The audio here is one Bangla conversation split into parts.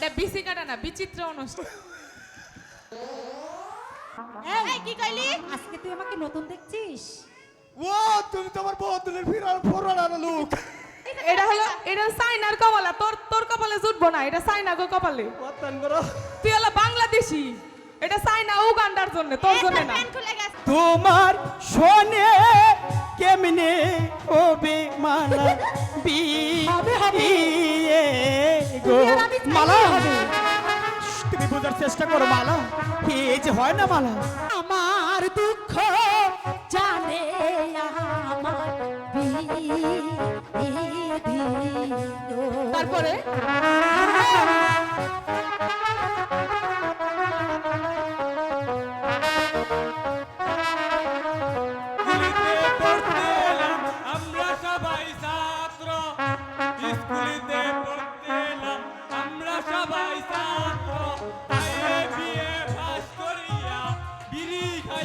ওটা বিসি কাটা না বিচিত্র অনুষ্ঠান। এই কি কইলি? আজকে তুই আমাকে নতুন দেখছিস? ও তুমি তোমার বদলের ফিরার ফোরার লোক। এটা হলো এটা সাইনার কপালা তোর তোর কপালে জুটবো না এটা সাইনা গো কপালে তুই হলো বাংলাদেশি। এটা সাইনা উগান্ডার জন্য তোর জন্য না। তোমার শোনে কেমনে হবে মালা হবে, হবে। বিয়ে গো? আমি চাই মালা। হবে। তুমি বোঝার চেষ্টা করো মালা। এই যে হয় না মালা? আমার দুঃখ জানে আমার তারপরে?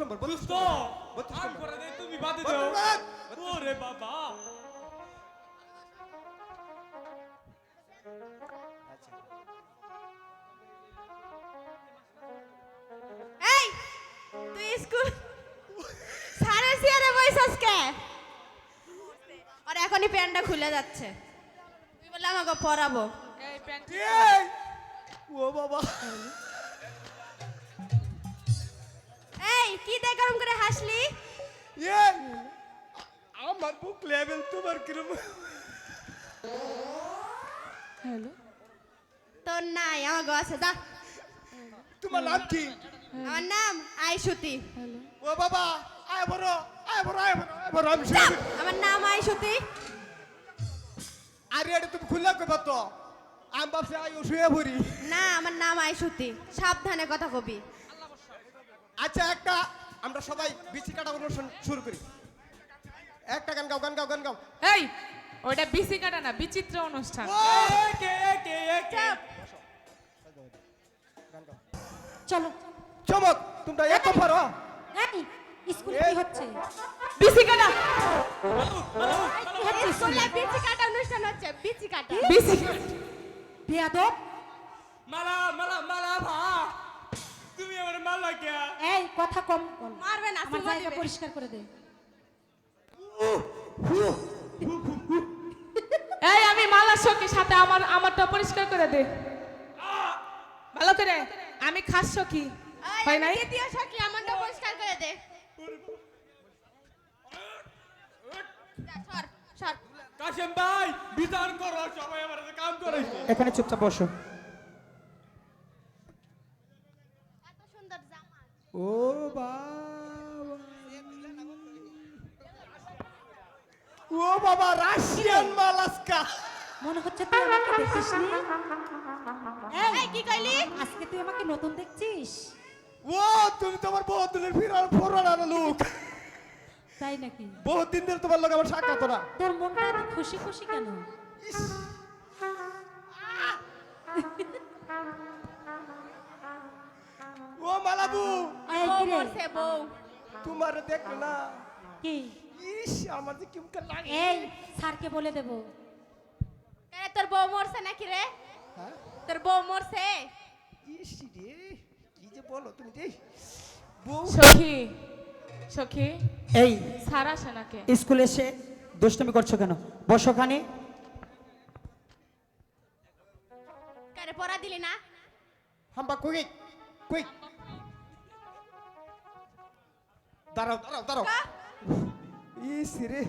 number বত্রিশ নম্বর বত্রিশ দুস্ত বত্রিশ আম নম্বর করে দে তুমি বাদে দাও। ওরে বাবা। এই তুই স্কুল সারে সিয়ারে বইছস কে? আর এখনই প্যান্টটা খুলে যাচ্ছে। তুই বলে আমাকে পরাবো। এই প্যান্ট ও বাবা। এই কি দেখ গরম করে হাসলি? এই আমার বুক লেভেল তোমার কিরম? হ্যালো? তোর নাই আমার গো আছে যা। তোমার নাম কি? আমার নাম আইসুতি। ও বাবা আয় বড় আয় বড় আয় বড় আয় বড় আমি আমার নাম আইসুতি। আরে এটা তুমি খুললে কই তো আমি ভাবছি আই শুয়ে পড়ি। না আমার নাম আইসুতি। সাবধানে কথা কবি। আচ্ছা একটা আমরা সবাই বিচি কাটা অনুষ্ঠান শুরু করি। একটা গান গাও গান গাও গান গাও। এই ওটা বিসি কাটা না বিচিত্র অনুষ্ঠান। চলো। চমক তোমরা এত পারো। এই স্কুলে কি হচ্ছে? বিসি কাটা। স্কুলে? বিচি কাটা অনুষ্ঠান হচ্ছে বিচি কাটা। বিসি বেয়াদব। মালা মালা মালা ভা তুমি আমার মালা কে এই কথা কম বল। মারবে না আমার জায়গা পরিষ্কার করে দে। এই আমি মালা সখী সাথে? আমার আমারটা পরিষ্কার করে দে। ভালো করে। আমি খাস সখী হয় নাই? দ্বিতীয় সখী আমারটা পরিষ্কার করে দে। কাশেম ভাই বিধান করো সবাই আমার কাম করাইছে এখানে চুপচাপ বসো এত সুন্দর জামা ও বাবা ও বাবা রাশিয়ান মালাস্কা। মনে হচ্ছে তুই আমাকে দেখিসনি। এই এই কি কইলি? আজকে তুই আমাকে নতুন দেখছিস? ও তুমি তোমার বদলের ফিরার ফোরার লোক। তাই নাকি? বহুত দিন ধরে তোমার লোক আমার সাক্ষাৎ না। তোর মনটা খুশি খুশি কেন? ও মালাবু মরছে বউ তোমার দেখ না কি? ইস আমার যে কেমন লাগে এই স্যারকে বলে দেব। কেন তোর বউ মরছে নাকি রে? হ্যাঁ? তোর বউ মরছে? ইস রে কি যে বলো তুমি রে বউ সখী সখী এই সারা সেনাকে স্কুলে এসে দুষ্টমি করছ কেন? বসো খানে কেন পড়া দিলি না? হাম্বা কুইক কুইক দাঁড়াও দাঁড়াও দাঁড়াও? ইস রে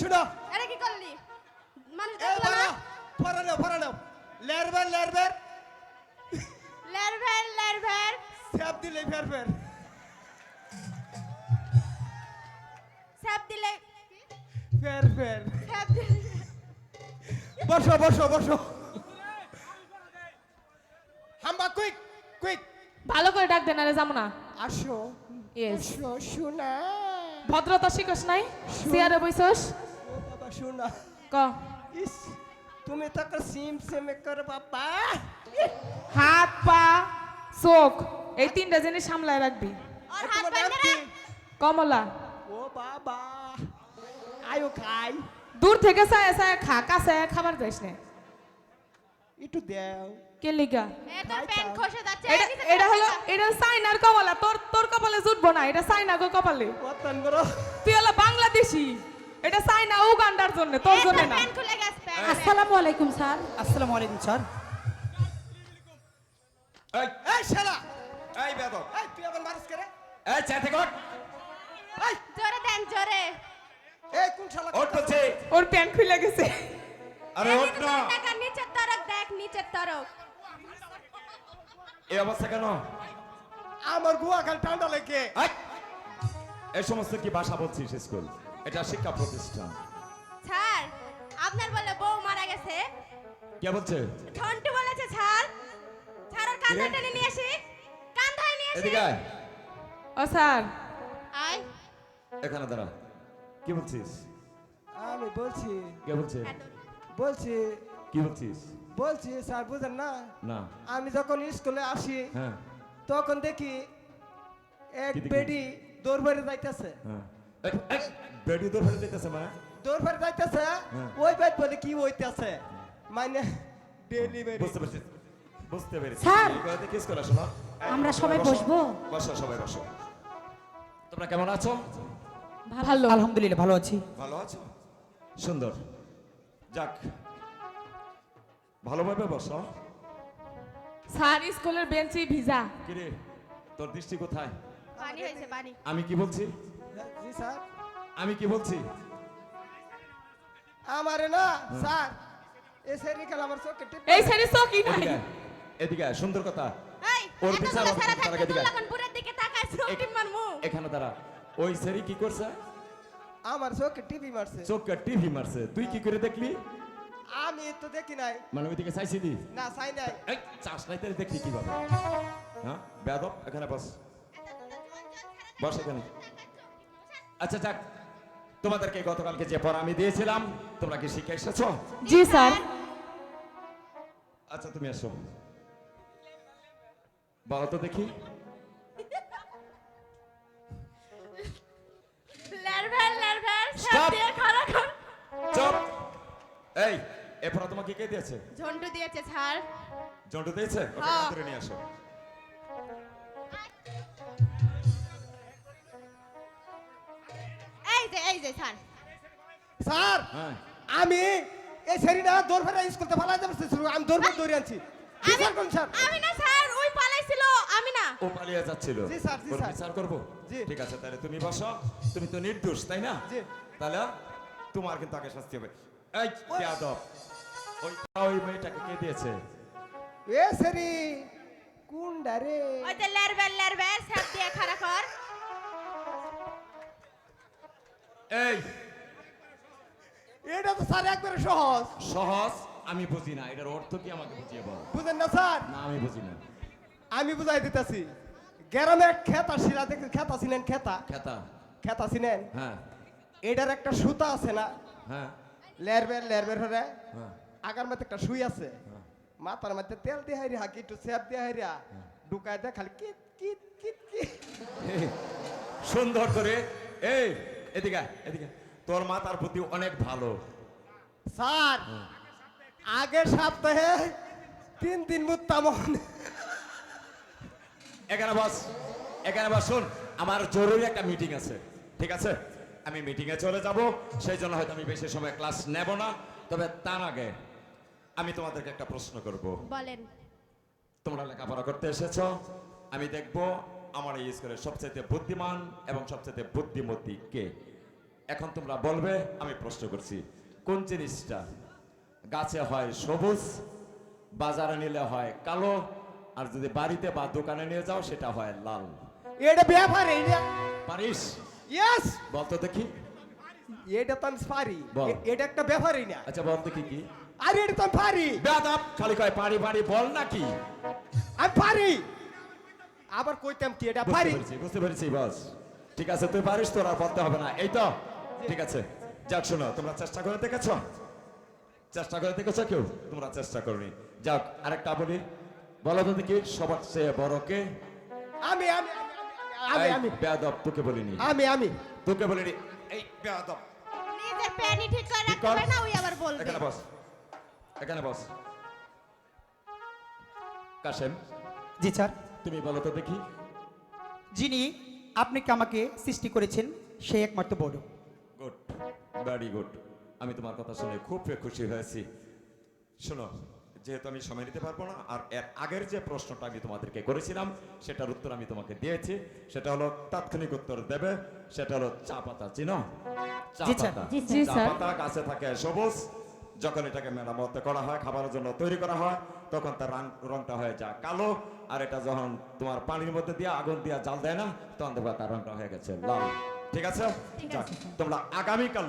শোনো। এটা কি করলি? মানুষ দেখল না? বাড়া ফরা নাও ফরা নাও। লেয়ার লেরবের। লেরবের লেরভের লেরভের স্যাপ দিলে ফের। স্যাপ দিলে? ফের ফের। স্যাপ দিলে। বসো বসো বসো। হাম্বা কুইক কুইক। ভালো করে ডাক দেন আরে যাব না। আসো। ইয়েস আসো শোনা। ভদ্রতা শিখস নাই? চেয়ারে বইছস ও বাবা শোনা। ক। ইস তুমি তো একটা সিম সিমে করে বাবা। হাত পা চোখ এই তিনটা জিনিস সামলায় রাখবি। কমলা। ও বাবা আয়ো খাই। দূর থেকে চায় চায় খা কাছে খাবার যাইস না। একটু দেও। কে লিগা? এ তোর প্যান্ট খসে যাচ্ছে এটা হলো এটা চাইনার কমলা তোর তোর কপালে জুটবো না এটা চাইনা গো কপালে। কতন বড় তুই হলো বাংলাদেশি। এটা চাইনা উগান্ডার জন্য তোর জন্য না। প্যান্ট খুলে গেছে আসসালামু আলাইকুম স্যার। আসসালামু আলাইকুম স্যার। এই এই শালা। এই বেদব। এই তুই আবার মারিস করে এই চাতে কর। জোরে দেন জোরে। এই কোন শালা ওট বলছে। ওর প্যান্ট খুলে গেছে। আরে ওট না। টাকা? নিচের তরক দেখ নিচের তরক এই অবস্থা কেন? আমার গুয়া খাল ঠান্ডা লেগে। এই! সমস্ত কি ভাষা বলছিস স্কুল? এটা শিক্ষা প্রতিষ্ঠান। স্যার আপনার বলে বউ মারা গেছে। কে বলছে? ঠন্টু বলেছে স্যার। স্যার ওর কাঁধে টেনে নিয়ে আসি। কাঁধায় নিয়ে আসি। এদিকে ও স্যার। এখানে দাঁড়া। কি বলছিস? আমি বলছি। কে বলছে? বলছি। কি বলছিস? বলছি স্যার বুঝেন না? না। আমি যখন স্কুলে আসি হ্যাঁ। তখন দেখি এক বেডি দৌড় ভরে যাইতেছে। হ্যাঁ। বেডি ফেলে দিতেছে মানে? দৌড় ভরে যাইতেছে হ্যাঁ। ওই বেড বলে কি হইতেছে? মানে ডেলিভারি বুঝতে পেরেছি। বুঝতে পেরেছি। স্যার। কিস করে শোনো আমরা সবাই বসবো? বসো সবাই বসো। তোমরা কেমন আছো? ভালো? আলহামদুলিল্লাহ ভালো আছি। ভালো আছো? সুন্দর। যাক ভালোভাবে বসো। স্যার স্কুলের বেঞ্চি ভিজা। কিরে তোর দৃষ্টি কোথায়? পানি হয়েছে পানি। আমি কি বলছি? জি স্যার। আমি কি বলছি? আমারে না স্যার এ সেরি খেলা আমার চোখে টিপ এই সারি চকি নাই। এদিকে সুন্দর কথা। এই ওর বিচার এখানে দাঁড়া। ওই সেরি কি করছে? আমার চোখে টিভি মারছে। চোখে টিভি মারছে। তুই কি করে দেখলি? আমি তো দেখি নাই। মানে ওইদিকে চাইছি দি। না চাই নাই। এই চাষ নাই তাহলে দেখলি কীভাবে? হ্যাঁ? বেদব এখানে বস। বস এখানে। আচ্ছা যাক। তোমাদেরকে গতকালকে যে পড়া আমি দিয়েছিলাম তোমরা কি শিখে এসেছ? জি স্যার। আচ্ছা তুমি এসো। বলো তো দেখি। লারভার Stop! সব দিয়ে খাড়া কর। চুপ। এই এ পড়া তোমাকে কে দিয়েছে? ঝন্টু দিয়েছে স্যার। জন্টু দিয়েছে? ওকে হ্যাঁ। নিয়ে আসো। এই যে এই যে স্যার। স্যার হ্যাঁ। আমি এই না দৌড় ফেরা স্কুলতে ফালাই যাবে আমি দৌড় ফের দৌড়ে আনছি। স্যার। আমি না স্যার ওই আমি না। ও পালিয়ে যাচ্ছিল। জি স্যার, জি স্যার। বিচার করব? জি। ঠিক আছে তাহলে তুমি বসো। তুমি তো নির্দোষ তাই না? জি। তাহলে তোমার কিন্তু আগে শাস্তি হবে। এই বেয়াদব ওই ওই মেয়েটাকে কে দিয়েছে? এ সেরি কোন ডারে ওই যে লারভার লারভার সব দিয়ে কর। এই। এটা তো স্যার একবারে সহজ। সহজ? আমি বুঝি না এটার অর্থ কি আমাকে বুঝিয়ে বল? বুঝেন না স্যার? না আমি বুঝি না। আমি বুঝাই দিতেছি গ্রামে খেতা শিরা দেখতে খেতা চিনেন খেতা? খেতা। খেতা চিনেন? হ্যাঁ। এটার একটা সুতা আছে না? হ্যাঁ। লেরবের লেরবের হরে হ্যাঁ। আগার মধ্যে একটা সুই আছে। মাথার মধ্যে তেল দিয়ে হাইরি হাকি একটু সেপ দিয়ে হাইরা ঢুকায় দেয় খালি কিট কিট কিট কিট সুন্দর করে এই এদিকে এদিকে তোর মাতার প্রতি অনেক ভালো। স্যার আগের সপ্তাহে তিন দিন মুত্তামন এখানে বস এখানে বস শোন আমার জরুরি একটা মিটিং আছে ঠিক আছে? আমি মিটিংয়ে চলে যাব সেই জন্য হয়তো আমি বেশি সময় ক্লাস নেব না তবে তার আগে আমি তোমাদেরকে একটা প্রশ্ন করব। বলেন। তোমরা লেখাপড়া করতে এসেছ আমি দেখব আমার এই স্কুলের সবচেয়ে বুদ্ধিমান এবং সবচেয়ে বুদ্ধিমতী কে। এখন তোমরা বলবে আমি প্রশ্ন করছি কোন জিনিসটা গাছে হয় সবুজ বাজারে নিলে হয় কালো আর যদি বাড়িতে বা দোকানে নিয়ে যাও সেটা হয় লাল। এটা ব্যাপার এইটা পারিস? ইয়েস বলতো দেখি। এটা তো আমি পারি। বল। এটা একটা ব্যাপারই না। আচ্ছা বল দেখি কি। আরে এটা তো আমি পারি। বেদাব খালি কয় পারি পারি বল নাকি আমি পারি। আবার কইতাম কি এটা পারি। বুঝতে পেরেছি বস। ঠিক আছে তুই পারিস তোর আর বলতে হবে না। এই তো ঠিক আছে। যাক শোনো তোমরা চেষ্টা করে দেখেছ? চেষ্টা করে দেখেছ কেউ? তোমরা চেষ্টা করনি। যাক আরেকটা বলি। বলো তো দেখি সবার চেয়ে বড় কে? আমি আমি আমি আমি। বেয়াদব তোকে বলিনি। আমি আমি। তোকে বলিনি এই বেয়াদব। নিজের প্যানি ঠিক করে। পারে না ওই আবার বলবে। এখানে বস এখানে বস। কাশেম জি স্যার। তুমি বলো তো দেখি। যিনি আপনাকে আমাকে সৃষ্টি করেছেন সে একমাত্র বড়। Good very good. আমি তোমার কথা শুনে খুব খুশি হয়েছি। শোনো যেহেতু আমি সময় নিতে পারব না আর এর আগের যে প্রশ্নটা আমি তোমাদেরকে করেছিলাম সেটার উত্তর আমি তোমাকে দিয়েছি। সেটা হলো তাৎক্ষণিক উত্তর দেবে সেটা হলো চা পাতা চিনো চা পাতা। চা পাতা গাছে থাকে সবুজ যখন এটাকে মেরামত করা হয় খাবারের জন্য তৈরি করা হয় তখন তার রংটা হয়ে যায় কালো আর এটা যখন তোমার পানির মধ্যে দিয়ে আগুন দিয়ে জাল দেয় না তখন দেখবা তার রংটা হয়ে গেছে লাল। ঠিক আছে? তোমরা আগামীকাল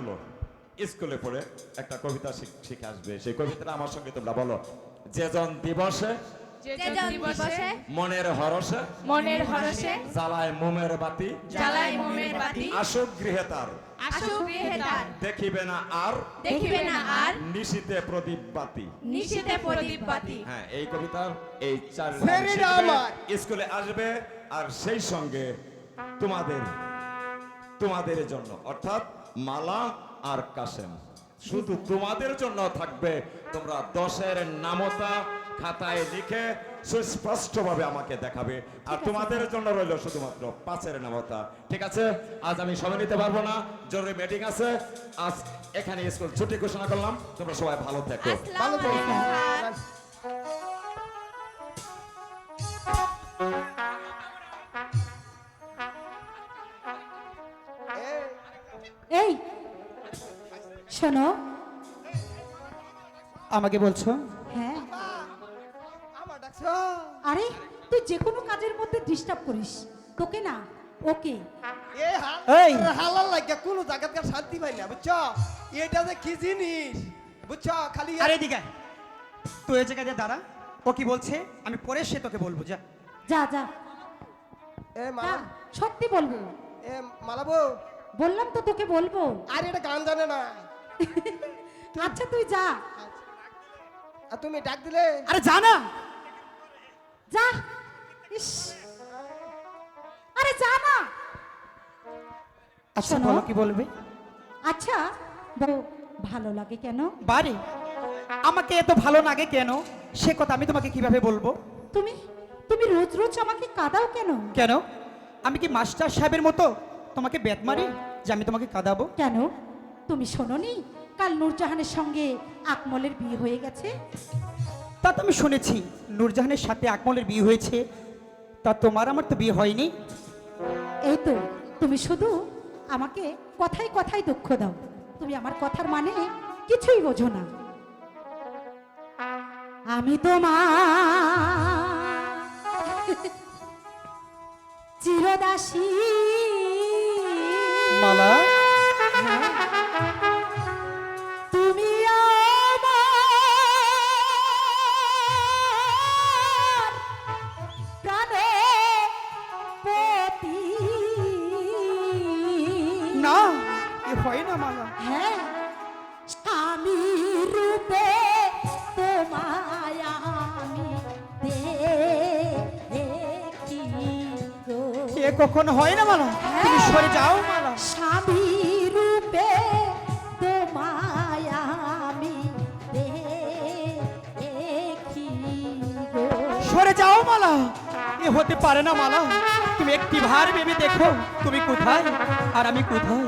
স্কুলে পড়ে একটা কবিতা শিখ- শিখে আসবে। সেই কবিতাটা আমার সঙ্গে তোমরা বলো যেজন দিবসে মনের হরসে মনের হরসে জ্বালায় মোমের বাতি জ্বালায় মোমের বাতি আসুক গৃহে তার। আসুক গৃহে তার। দেখিবে না আর দেখিবে না আর। নিশিতে প্রদীপ বাতি। নিশীথে প্রদীপ বাতি। হ্যাঁ এই কবিতার এই চার। স্কুলে আসবে আর সেই সঙ্গে তোমাদের তোমাদের জন্য। অর্থাৎ মালা আর কাসেম। শুধু তোমাদের জন্য থাকবে। তোমরা দশের নামতা খাতায় লিখে সুস্পষ্টভাবে আমাকে দেখাবে। আর তোমাদের জন্য রইল শুধুমাত্র পাঁচের নামতা। ঠিক আছে? আজ আমি সময় নিতে পারব না। জরুরি মিটিং আছে। আজ এখানে স্কুল ছুটি ঘোষণা করলাম। তোমরা সবাই ভালো থেকো। ভালো আসসালামু শোনো। আমাকে বলছো? হ্যাঁ। আমার ডাকছো আরে তুই যে কোনো কাজের মধ্যে ডিস্টার্ব করিস। তোকে না ওকে। এই হাল এই। হালাল লাগে কোনো জায়গাতে শান্তি পাই না বুঝছ? এটা যে কি জিনিস বুঝছ? খালি আরে দিকে তুই এই জায়গায় দাঁড়া। ও কি বলছে? আমি পরে সে তোকে বলব যা। যা যা। এ মালা সত্যি বলব। এ মালাবো। বললাম তো তোকে বলব। আরে এটা গান জানে না। আচ্ছা তুই যা। আর তুমি ডাক দিলে? আরে যা না। যা। ইস। আরে যা না। আচ্ছা শোনো। বলো কি বলবে? আচ্ছা বলো ভালো লাগে কেন? বারে আমাকে এত ভালো লাগে কেন? সে কথা আমি তোমাকে কীভাবে বলব? তুমি তুমি রোজ রোজ আমাকে কাঁদাও কেন? কেন? আমি কি মাস্টার সাহেবের মতো তোমাকে বেত মারি যে আমি তোমাকে কাঁদাবো? কেন? তুমি শোনোনি? কাল নূরজাহানের সঙ্গে আকমলের বিয়ে হয়ে গেছে। তা তো আমি শুনেছি নূরজাহানের সাথে আকমলের বিয়ে হয়েছে। তা তোমার আমার তো বিয়ে হয়নি। এই তো তুমি শুধু আমাকে কথায় কথায় দুঃখ দাও। তুমি আমার কথার মানে কিছুই বোঝো না। আমি তোমার চিরদাসী। মালা? হয় না মালা। হ্যাঁ। স্বামী রূপে তোমায় আমি দেখি গো। এ কখনো হয় না মালা? তুমি সরে যাও মালা। স্বামী রূপে তোমায় আমি দেখি গো। সরে যাও মালা। এ হতে পারে না মালা। তুমি একটি ভার ভেবে দেখো তুমি কোথায় আর আমি কোথায়?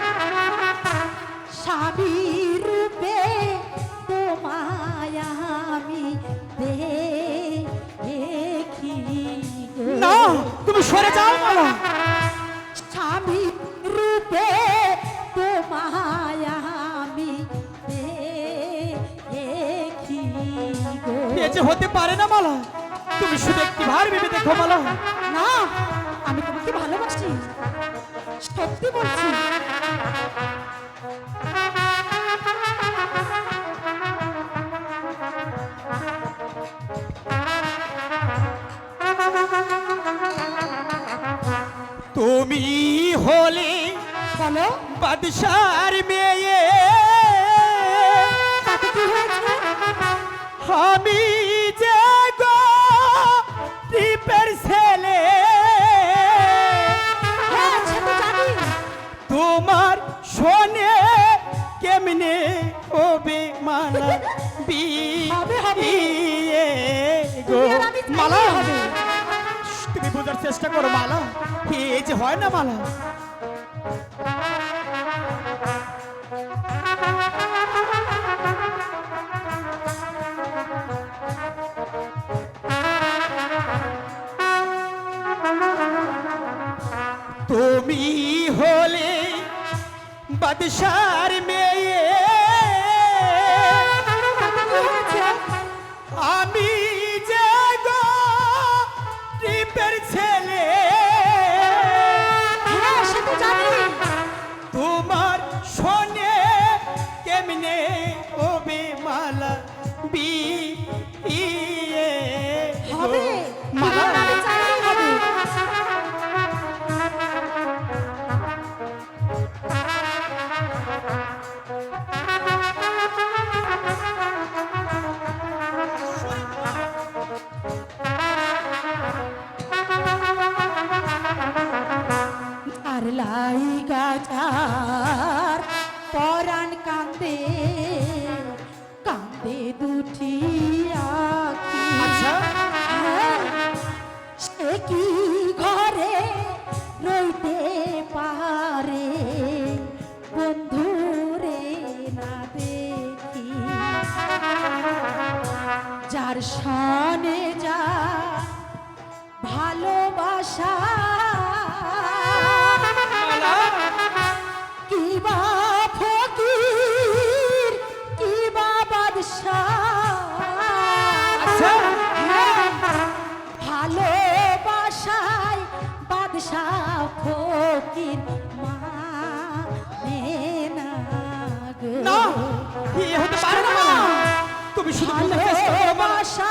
সরে যাও স্বামী রূপে তোমায় আমি হতে পারে না মালা। তুমি শুধু একটি ভার ভেবে দেখো মালা। না হলি বলো। বাদশার মেয়ে। আমি যে চেষ্টা করো মালা। এই যে হয় না মালা। তুমি হলে বাদশার মেয়ে। রাজার পরাণ কান্দে কান্দে দুটি আচ্ছা। হ্যাঁ, সে কি না এ হতে পারে না। তুমি শুধু ভালোবাসা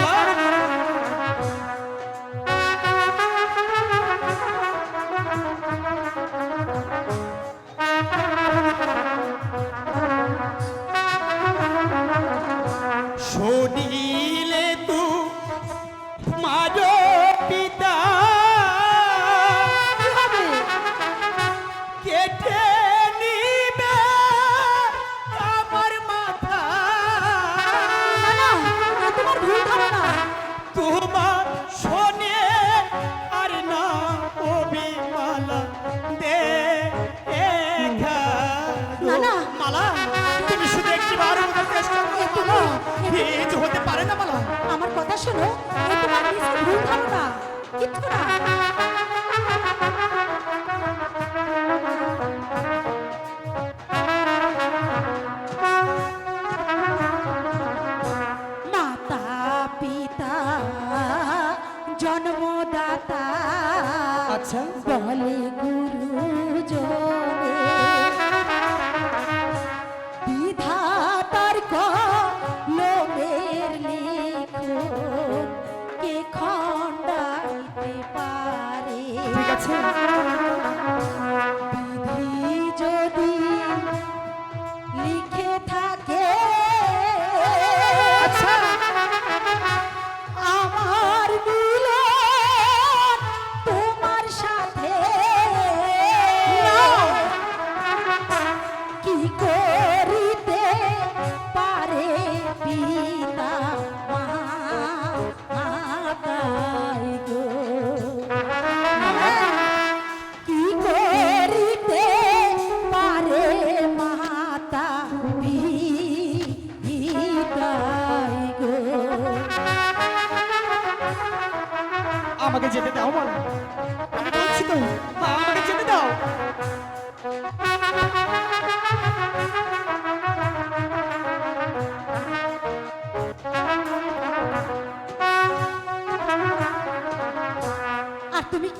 falar? Ha ha ha!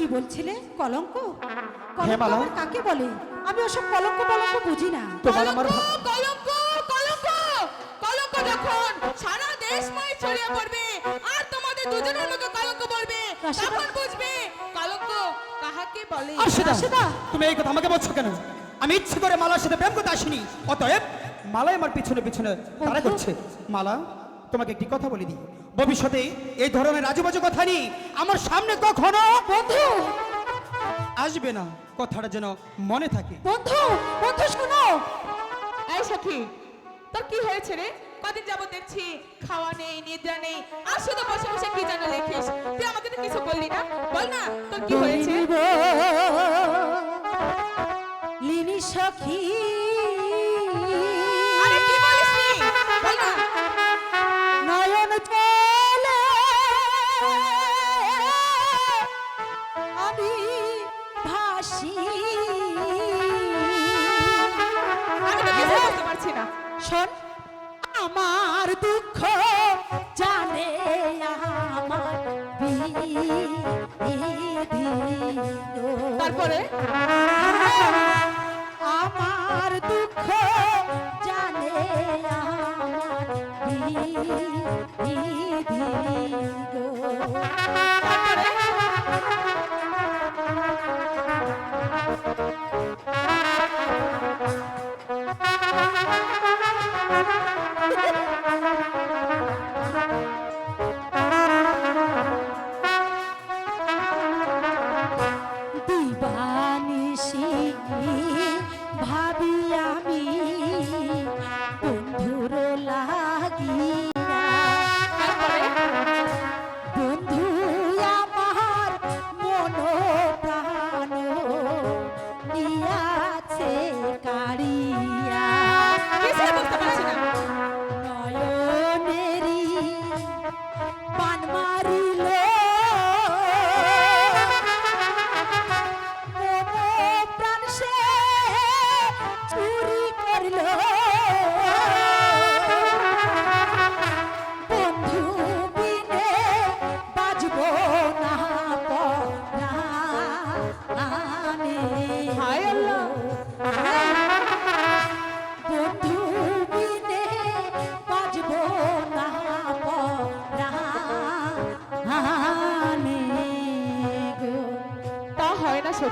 কি বলছিলে কলঙ্ক? হ্যাঁ, কলঙ্ক আবার কাকে বলে? আমি ওসব কলঙ্ক কলঙ্ক বুঝি না। তোমার আমার কলঙ্ক কলঙ্ক কলঙ্ক! যখন সারা দেশময় ছড়িয়ে পড়বে আর তোমাদের দুজনের মুখে কলঙ্ক পড়বে তখন বুঝবে কলঙ্ক কাহাকে বলে। আশিদা। তুমি এই কথা আমাকে বলছো কেন? আমি ইচ্ছে করে মালার সাথে প্রেম করতে আসিনি অতএব মালাই আমার পিছনে পিছনে তারা করছে। মালা তোমাকে একটি কথা বলে দিই। ভবিষ্যতে এই ধরনের রাজুবাজু কথা নিয়ে আমার সামনে কখনো বন্ধু আসবে না। কথাটা যেন মনে থাকে। বন্ধু বন্ধু শোনো। এই সখী তোর কি হয়েছে রে? কদিন যাবত দেখছি খাওয়া নেই নিদ্রা নেই। আর শুধু বসে বসে কি যেন লেখিস তুই আমাকে তো কিছু বললি না? বল না তোর কি হয়েছে? লিনি সখী শোন আমার দুঃখ জানে তারপরে? আমার দুঃখ জানে আমার ভাবি আমি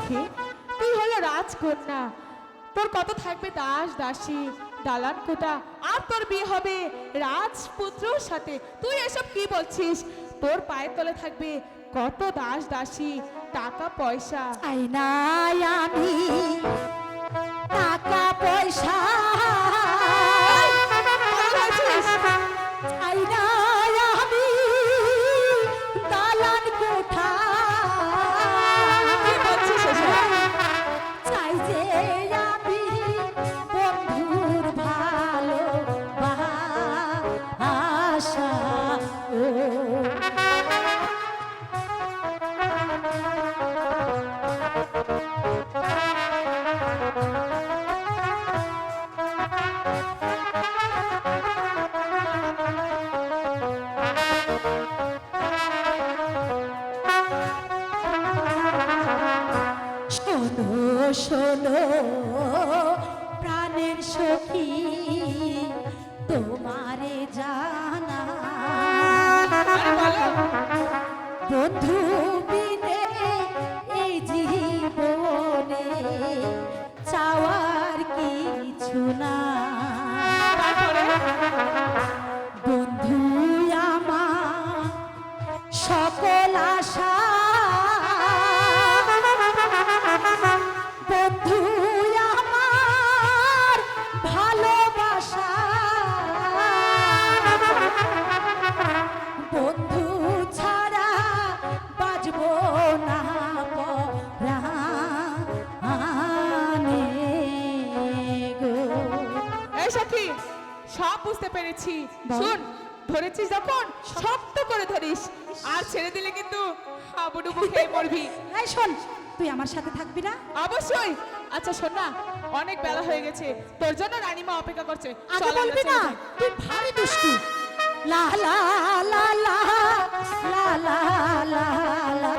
সখী তুই হলো রাজকন্যা। তোর কত থাকবে দাস, দাসী, দালান কোটা, আর তোর বিয়ে হবে রাজপুত্রর সাথে। তুই এসব কি বলছিস? তোর পায়ের তলে থাকবে কত দাস, দাসী, টাকা, পয়সা। আইনায় আমি টাকা, পয়সা করছিস যখন শক্ত করে ধরিস আর ছেড়ে দিলে কিন্তু হাবুডুবু খেয়ে মরবি হ্যাঁ শোন তুই আমার সাথে থাকবি না অবশ্যই আচ্ছা শোন না অনেক বেলা হয়ে গেছে তোর জন্য রানীমা অপেক্ষা করছে আগে বলবি না তুই ভারী দুষ্টু লা লা লা লা লা লা লা লা